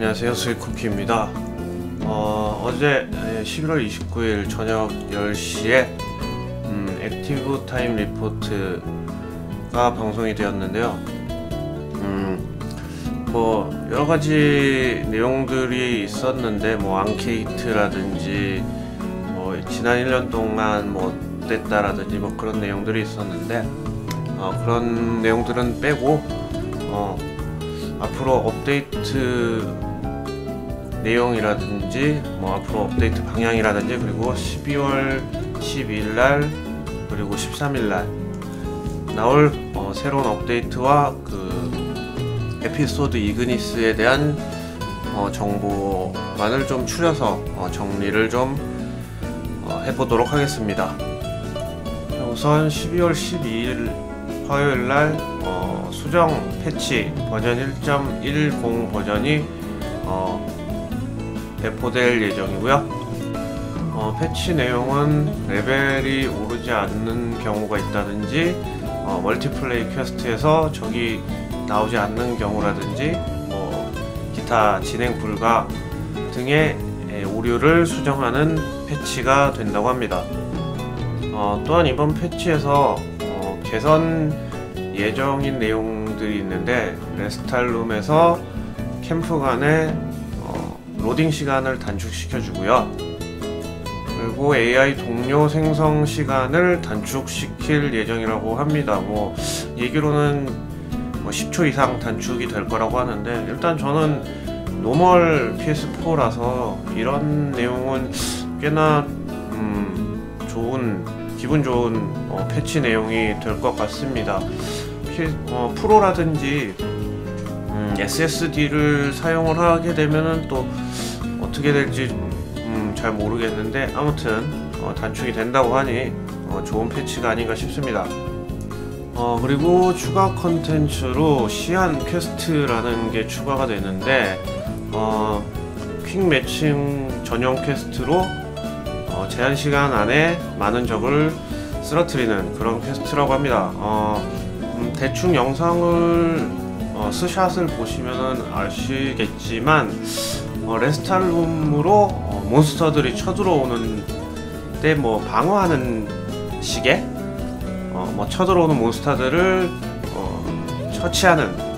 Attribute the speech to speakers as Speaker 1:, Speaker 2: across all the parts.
Speaker 1: 안녕하세요. 스위쿠키입니다. 어, 어제 11월 29일 저녁 10시에 음, 액티브 타임 리포트가 방송이 되었는데요. 음, 뭐 여러가지 내용들이 있었는데 뭐 앙케이트라든지 뭐 지난 1년 동안 뭐 어땠다라든지 뭐 그런 내용들이 있었는데 어, 그런 내용들은 빼고 어, 앞으로 업데이트 내용이라든지 뭐 앞으로 업데이트 방향이라든지 그리고 12월 12일 날 그리고 13일 날 나올 어, 새로운 업데이트와 그 에피소드 이그니스에 대한 어, 정보만을 좀 추려서 어, 정리를 좀 어, 해보도록 하겠습니다. 우선 12월 12일 화요일 날 어, 수정 패치 버전 1.10 버전이 어, 배포될 예정이고요. 어, 패치 내용은 레벨이 오르지 않는 경우가 있다든지 어, 멀티플레이 퀘스트에서 적이 나오지 않는 경우라든지 뭐 기타 진행 불가 등의 오류를 수정하는 패치가 된다고 합니다. 어, 또한 이번 패치에서 어, 개선 예정인 내용들이 있는데 레스탈룸에서 캠프 간의 어, 로딩 시간을 단축시켜 주고요. 그리고 AI 동료 생성 시간을 단축시킬 예정이라고 합니다. 뭐 얘기로는 뭐 10초 이상 단축이 될 거라고 하는데 일단 저는 노멀 PS4라서 이런 내용은 꽤나 음, 좋은 기분 좋은 어, 패치 내용이 될 것 같습니다. 피, 어, 프로라든지 음, SSD를 사용을 하게 되면은 또 어떻게 될지 음, 잘 모르겠는데 아무튼 어, 단축이 된다고 하니 어, 좋은 패치가 아닌가 싶습니다. 어, 그리고 추가 컨텐츠로 시안 퀘스트라는 게 추가가 되는데 어, 퀵 매칭 전용 퀘스트로 어, 제한 시간 안에 많은 적을 쓰러뜨리는 그런 퀘스트라고 합니다. 어, 음, 대충 영상을 어, 스샷을 보시면 아시겠지만 어, 레스탈룸으로 어, 몬스터들이 쳐들어오는 때 뭐 방어하는 식의 어, 뭐 쳐들어오는 몬스터들을 어, 처치하는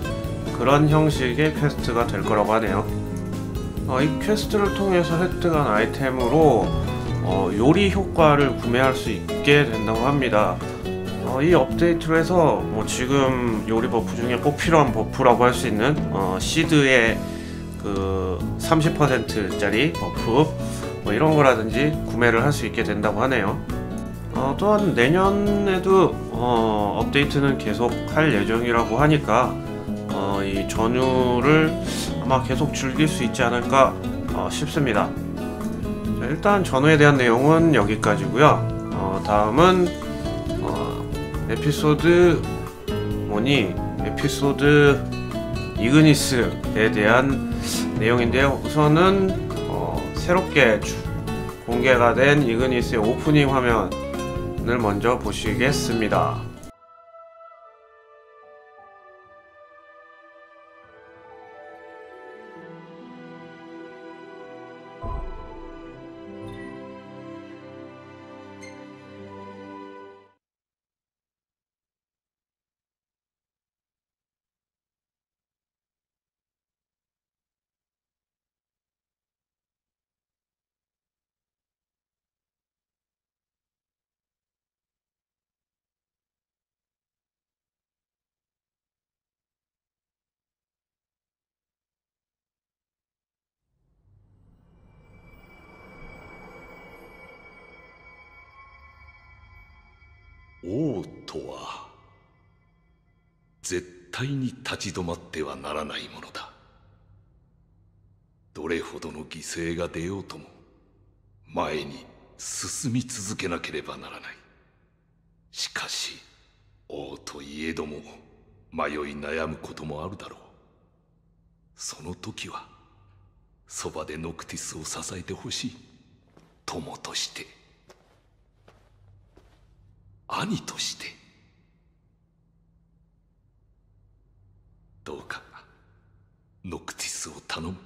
Speaker 1: 그런 형식의 퀘스트가 될 거라고 하네요. 어, 이 퀘스트를 통해서 획득한 아이템으로 어, 요리 효과를 구매할 수 있게 된다고 합니다. 어, 이 업데이트로 해서 뭐 지금 요리 버프 중에 꼭 필요한 버프라고 할 수 있는 어, 시드의 그 30%짜리 버프 뭐 이런 거라든지 구매를 할 수 있게 된다고 하네요. 어, 또한 내년에도 어, 업데이트는 계속 할 예정이라고 하니까 어, 이 전유를 아마 계속 즐길 수 있지 않을까 어, 싶습니다. 자, 일단 전후에 대한 내용은 여기까지고요. 어, 다음은 어, 에피소드 뭐니 에피소드 이그니스에 대한 내용인데요. 우선은 어, 새롭게 주, 공개가 된 이그니스의 오프닝 화면을 먼저 보시겠습니다.
Speaker 2: 王とは絶対に立ち止まってはならないものだ。どれほどの犠牲が出ようとも前に進み続けなければならない。しかし王といえども迷い悩むこともあるだろう。その時はそばでノクティスを支えてほしい。友として。兄として。どうかノクティスを頼む。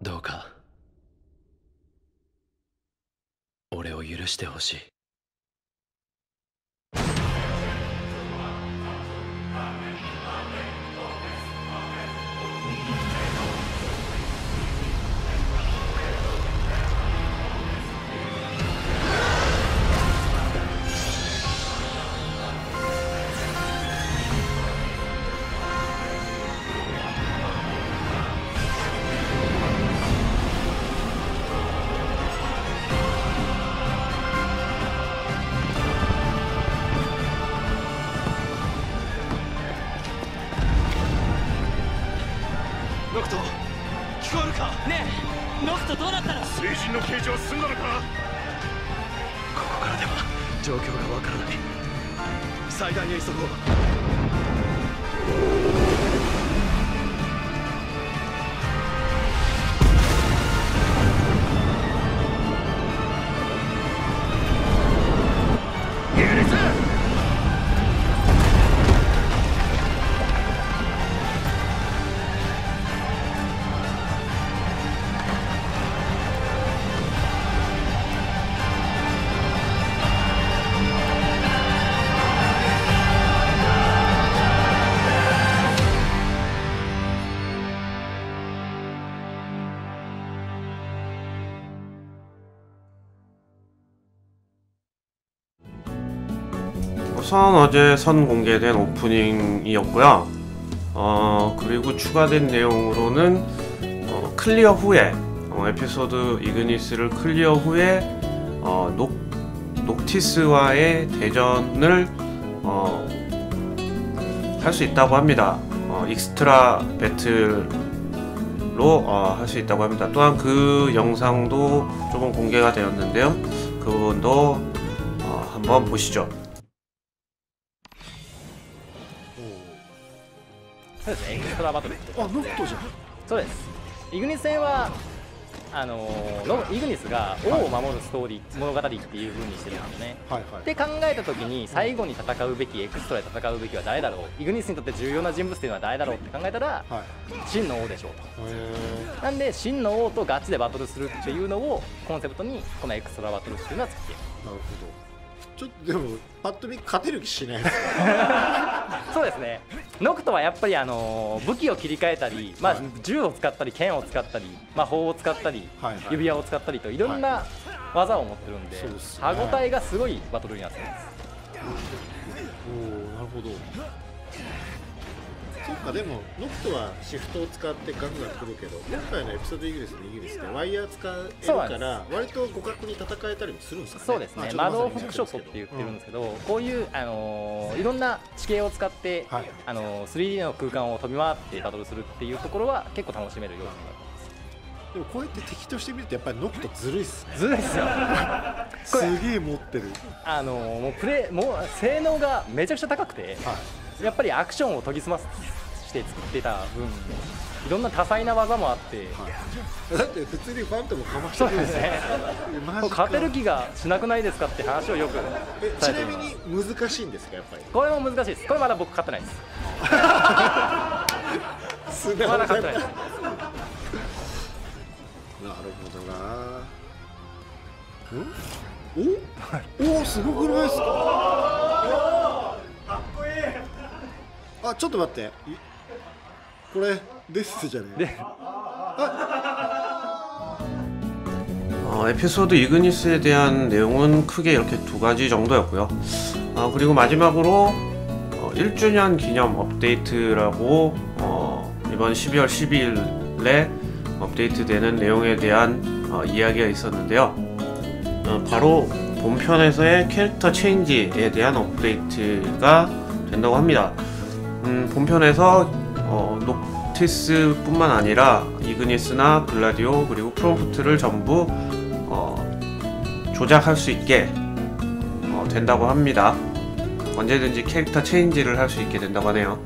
Speaker 3: どうか俺を許してほしい。
Speaker 4: 金の
Speaker 5: 成人の刑事は済んだのか？
Speaker 3: ここからでは状況がわからない。
Speaker 5: 最大へ急ごう
Speaker 1: 우선 어제 선 공개된 오프닝이었고요. 어, 그리고 추가된 내용으로는 어, 클리어 후에 어, 에피소드 이그니스를 클리어 후에 어, 녹, 녹티스와의 대전을 할수 있다고 합니다. 어, 익스트라 배틀로 어, 할수 있다고 합니다. 또한 그 영상도 조금 공개가 되었는데요. 그 부분도 어, 한번 보시죠.
Speaker 4: そうですね。エクストラバトル。って
Speaker 6: あノクトじゃん。
Speaker 4: そうです。イグニス戦はあのーのイグニスが王を守るストーリー、物語っていう風にしてるんですね。
Speaker 6: はいはい。
Speaker 4: で考えた時に最後に戦うべきエクストラで戦うべきは誰だろう。イグニスにとって重要な人物っていうのは誰だろうって考えたら
Speaker 6: はい。
Speaker 4: 真の王でしょう
Speaker 6: へ
Speaker 4: となんで真の王とガチでバトルするっていうのをコンセプトにこのエクストラバトルっていうのは作っている。
Speaker 6: えなるほどちょっとでもパッと見勝てる気しない。です
Speaker 4: そうですね。ノクトはやっぱりあのー武器を切り替えたり、まあ
Speaker 6: はい、
Speaker 4: 銃を使ったり剣を使ったり魔法を使ったり、指輪を使ったりとい。ろんな技を持ってるんで,、歯応えがすごいバトルになってます。
Speaker 6: おおなるほどそっかでもノクトはシフトを使ってガクガク来るけど今回のエピソードイギリスのイギリスってワイヤー使えるから割と互角に戦えたりもするんですかね。
Speaker 4: そうですね。
Speaker 6: まあ
Speaker 4: 魔導
Speaker 6: ちょっとまさに
Speaker 4: フックショットって言ってるんですけど、こういう、あのーいろんな地形を使って、
Speaker 6: はい。
Speaker 4: あのー 3D の空間を飛び回ってバトルするっていうところは結構楽しめる要素になってます。
Speaker 6: でもこうやって敵として見るとやっぱりノクトずるいっすね。
Speaker 4: ずるいっすよ。
Speaker 6: すげえ持ってる。
Speaker 4: あのーもうプレイもう性能がめちゃくちゃ高くて、
Speaker 6: はい。
Speaker 4: やっぱりアクションを研ぎ澄まして作ってた分いろんな多彩な技もあって、
Speaker 6: だって普通にファントムかまして
Speaker 4: そう
Speaker 6: くるんです
Speaker 4: ね。勝てる気がしなくないですかって話をよく
Speaker 6: えちなみに難しいんですかやっぱり？
Speaker 4: これも難しいです。これまだ僕勝ってないです。まだ勝ってな。いです
Speaker 6: なるほどな。ん？お？おすごくないですか？あちょっと待って。い これですじゃね
Speaker 4: で
Speaker 1: 어, 에피소드 이그니스에 대한 내용은 크게 이렇게 두 가지 정도였고요. 어, 그리고 마지막으로 어, 1주년 기념 업데이트라고 어, 이번 12월 12일에 업데이트되는 내용에 대한 어, 이야기가 있었는데요. 어, 바로 본편에서의 캐릭터 체인지에 대한 업데이트가 된다고 합니다. 음, 본편에서 어, 녹티스뿐만 아니라 이그니스나 글라디오 그리고 프롬프트를 전부 어, 조작할 수 있게 어, 된다고 합니다. 언제든지 캐릭터 체인지를 할 수 있게 된다고 하네요.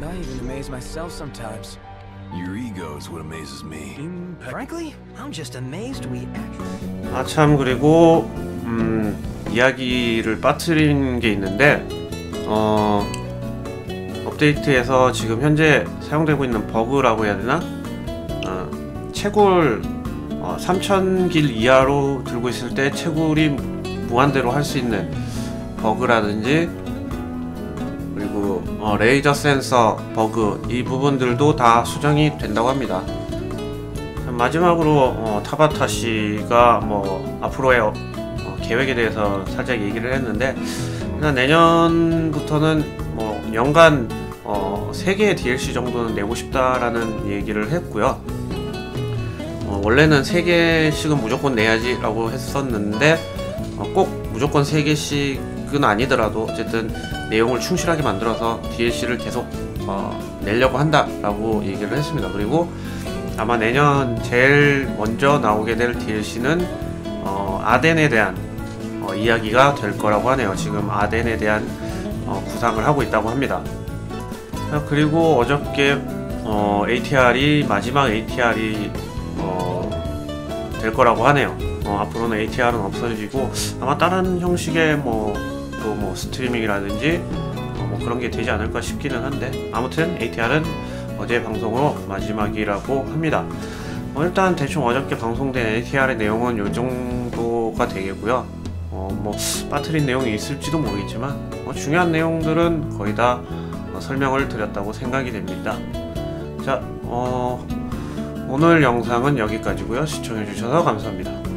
Speaker 3: I even amaze myself sometimes.
Speaker 2: Your ego is what amazes me.
Speaker 3: Frankly, I'm just amazed we actually.
Speaker 1: 아참 그리고 음, 이야기를 빠뜨린 게 있는데 어, 업데이트에서 지금 현재 사용되고 있는 버그라고 해야 되나? 어, 채굴 어, 3000길 이하로 들고 있을 때 채굴이 무한대로 할 수 있는 버그라든지 그리고 어, 레이저 센서 버그 이 부분들도 다 수정이 된다고 합니다. 마지막으로 어, 타바타 씨가 뭐 앞으로의 계획에 대해서 살짝 얘기를 했는데 일단 내년부터는 뭐 연간 어, 3개의 DLC 정도는 내고 싶다라는 얘기를 했고요. 어, 원래는 3개씩은 무조건 내야지 라고 했었는데 어, 꼭 무조건 3개씩은 아니더라도 어쨌든 내용을 충실하게 만들어서 DLC를 계속 어, 내려고 한다 라고 얘기를 했습니다. 그리고 아마 내년 제일 먼저 나오게 될 DLC는 어, 아덴에 대한 어, 이야기가 될 거라고 하네요. 지금 아덴에 대한 어, 구상을 하고 있다고 합니다. 아, 그리고 어저께 어, ATR이 마지막 ATR이 어, 될 거라고 하네요. 어, 앞으로는 ATR은 없어지고 아마 다른 형식의 뭐 또뭐 스트리밍이라든지 어, 뭐 그런 게 되지 않을까 싶기는 한데 아무튼 ATR은 어제 방송으로 마지막이라고 합니다. 어, 일단 대충 어저께 방송된 ATR의 내용은 이 정도가 되겠고요. 어, 뭐 빠트린 내용이 있을지도 모르겠지만 어, 중요한 내용들은 거의 다 어, 설명을 드렸다고 생각이 됩니다. 자, 어, 오늘 영상은 여기까지고요. 시청해주셔서 감사합니다.